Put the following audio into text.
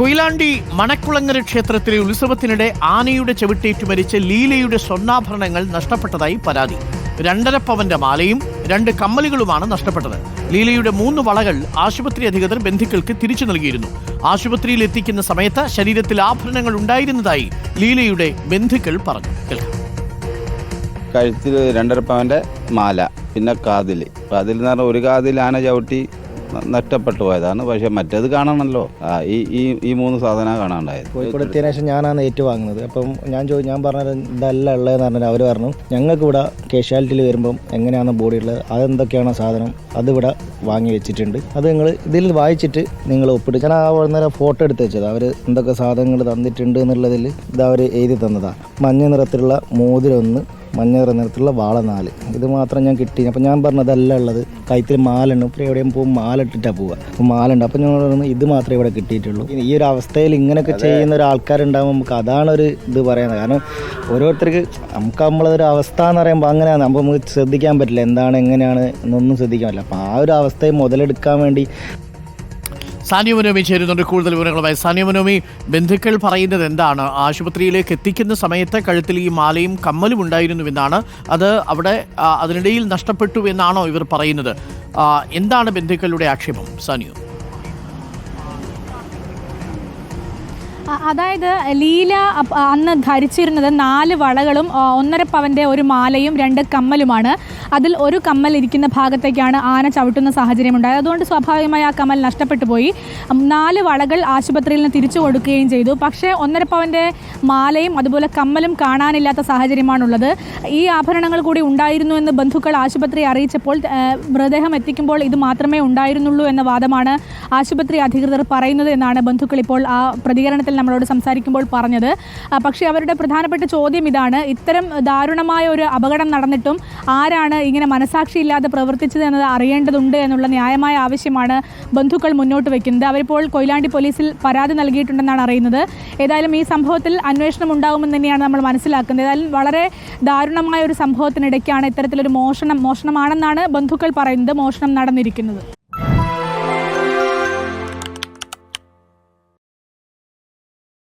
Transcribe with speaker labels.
Speaker 1: കൊയിലാണ്ടി മണക്കുളങ്ങര ക്ഷേത്രത്തിലെ ഉത്സവത്തിനിടെ ആനയുടെ ചെവിട്ടേറ്റ് മരിച്ച ലീലയുടെ സ്വർണാഭരണങ്ങൾ നഷ്ടപ്പെട്ടതായി പരാതി. രണ്ടര പവന്റെ മാലയും രണ്ട് കമ്മലുകളുമാണ് നഷ്ടപ്പെട്ടത്. ലീലയുടെ മൂന്ന് വളകൾ ആശുപത്രി അധികൃതർ ബന്ധുക്കൾക്ക് തിരിച്ചു നൽകിയിരുന്നു. ആശുപത്രിയിൽ എത്തിക്കുന്ന സമയത്ത് ശരീരത്തിൽ ആഭരണങ്ങൾ ഉണ്ടായിരുന്നതായി ലീലയുടെ ബന്ധുക്കൾ പറഞ്ഞു.
Speaker 2: കഴുത്തിൽ രണ്ടര പവന്റെ മാല പിന്നെ കാതിൽ. കാതിൽ എന്ന് പറഞ്ഞാൽ ഒരു കാതിൽ ആന ചവിട്ടി നഷ്ടപ്പെട്ടു പോയതാണ്. പക്ഷെ മറ്റേത് കാണണമല്ലോ ഈ ഈ ഈ മൂന്ന് സാധനം കാണാണ്ടായത്.
Speaker 3: കോഴിക്കോട് എത്തിയതിനു ശേഷം ഞാനാണ് ഏറ്റുവാങ്ങുന്നത്. അപ്പം ഞാൻ ചോദിച്ചു ഞാൻ പറഞ്ഞത് ഇതല്ല ഉള്ളതെന്ന് പറഞ്ഞാൽ അവർ പറഞ്ഞു ഞങ്ങൾക്ക് ഇവിടെ കാഷ്വാലിറ്റിയിൽ വരുമ്പം എങ്ങനെയാണ് ബോഡി ഉള്ളത്? അതെന്തൊക്കെയാണോ സാധനം? അതിവിടെ വാങ്ങി വെച്ചിട്ടുണ്ട്. അത് നിങ്ങൾ ഇതിൽ വായിച്ചിട്ട് നിങ്ങൾ ഒപ്പിട്ട് ഞാൻ ആ നേരം ഫോട്ടോ എടുത്ത് വെച്ചത്. അവർ എന്തൊക്കെ സാധനങ്ങൾ തന്നിട്ടുണ്ട് എന്നുള്ളതിൽ ഇത് അവർ എഴുതി തന്നതാണ് മഞ്ഞ നിറത്തിലുള്ള മോതിരം ഒന്ന് മഞ്ഞ നിറത്തിലുള്ള വാള നാല് ഇത് മാത്രം ഞാൻ കിട്ടി. അപ്പം ഞാൻ പറഞ്ഞതല്ല ഉള്ളത്. കൈത്തിൽ മാലുണ്ട് ഇപ്പോൾ എവിടെയും പോകും മാല ഇട്ടിട്ടാണ് പോവുക അപ്പോൾ മാലുണ്ട്. അപ്പം ഞാൻ പറഞ്ഞു ഇത് മാത്രമേ ഇവിടെ കിട്ടിയിട്ടുള്ളൂ. ഈ ഒരു അവസ്ഥയിൽ ഇങ്ങനെയൊക്കെ ചെയ്യുന്ന ഒരു ആൾക്കാരുണ്ടാകുമ്പോൾ നമുക്ക് അതാണ് ഒരു ഇത് പറയുന്നത് കാരണം ഓരോരുത്തർക്ക് നമുക്ക് നമ്മളൊരു അവസ്ഥ എന്ന് പറയുമ്പോൾ അങ്ങനെയാണ്. അപ്പോൾ നമുക്ക് ശ്രദ്ധിക്കാൻ പറ്റില്ല. എന്താണ് എങ്ങനെയാണ് എന്നൊന്നും ശ്രദ്ധിക്കാൻ പറ്റില്ല. അപ്പോൾ ആ ഒരു അവസ്ഥയെ മുതലെടുക്കാൻ വേണ്ടി
Speaker 1: സാനിയ മനോമി ചേരുന്നുണ്ട് കൂടുതൽ വിവരങ്ങളുമായി. സാനിയ മനോമി ബന്ധുക്കൾ പറയുന്നത് എന്താണ്? ആശുപത്രിയിലേക്ക് എത്തിക്കുന്ന സമയത്ത് കഴുത്തിൽ ഈ മാലയും കമ്മലും ഉണ്ടായിരുന്നുവെന്നാണ്. അത് അവിടെ അതിനിടയിൽ നഷ്ടപ്പെട്ടു എന്നാണോ ഇവർ പറയുന്നത്? എന്താണ് ബന്ധുക്കളുടെ ആക്ഷേപം സാനിയോ?
Speaker 4: അതായത് ലീല അന്ന് ധരിച്ചിരുന്നത് നാല് വളകളും ഒന്നര പവന്റെ ഒരു മാലയും രണ്ട് കമ്മലുമാണ്. അതിൽ ഒരു കമ്മൽ ഇരിക്കുന്ന ഭാഗത്തേക്കാണ് ആന ചവിട്ടുന്ന സാഹചര്യം ഉണ്ടായത്. അതുകൊണ്ട് സ്വാഭാവികമായി ആ കമ്മൽ നഷ്ടപ്പെട്ടു പോയി. നാല് വളകൾ ആശുപത്രിയിൽ നിന്ന് തിരിച്ചു കൊടുക്കുകയും ചെയ്തു. പക്ഷേ ഒന്നര പവന്റെ മാലയും അതുപോലെ കമ്മലും കാണാനില്ലാത്ത സാഹചര്യമാണുള്ളത്. ഈ ആഭരണങ്ങൾ കൂടി ഉണ്ടായിരുന്നു എന്ന് ബന്ധുക്കൾ ആശുപത്രി അറിയിച്ചപ്പോൾ മൃതദേഹം എത്തിക്കുമ്പോൾ ഇത് മാത്രമേ ഉണ്ടായിരുന്നുള്ളൂ എന്ന വാദമാണ് ആശുപത്രി അധികൃതർ പറയുന്നത് എന്നാണ് ബന്ധുക്കൾ ഇപ്പോൾ ആ പ്രതികരണത്തിൽ നമ്മളോട് സംസാരിക്കുമ്പോൾ പറഞ്ഞത്. പക്ഷേ അവരുടെ പ്രധാനപ്പെട്ട ചോദ്യം ഇതാണ്. ഇത്തരം ദാരുണമായ ഒരു അപകടം നടന്നിട്ടും ആരാണ് ഇങ്ങനെ മനസാക്ഷിയില്ലാതെ പ്രവർത്തിച്ചത് എന്നത് അറിയേണ്ടതുണ്ട് എന്നുള്ള ന്യായമായ ആവശ്യമാണ് ബന്ധുക്കൾ മുന്നോട്ട് വയ്ക്കുന്നത് അവരിപ്പോൾ കൊയിലാണ്ടി പോലീസിൽ പരാതി നൽകിയിട്ടുണ്ടെന്നാണ് അറിയുന്നത്. ഏതായാലും ഈ സംഭവത്തിൽ അന്വേഷണം ഉണ്ടാകുമെന്ന് തന്നെയാണ് നമ്മൾ മനസ്സിലാക്കുന്നത്. ഏതായാലും വളരെ ദാരുണമായ ഒരു സംഭവത്തിനിടയ്ക്കാണ് ഇത്തരത്തിലൊരു മോഷണം മോഷണമാണെന്നാണ് ബന്ധുക്കൾ പറയുന്നത്. മോഷണം നടന്നിരിക്കുന്നത്.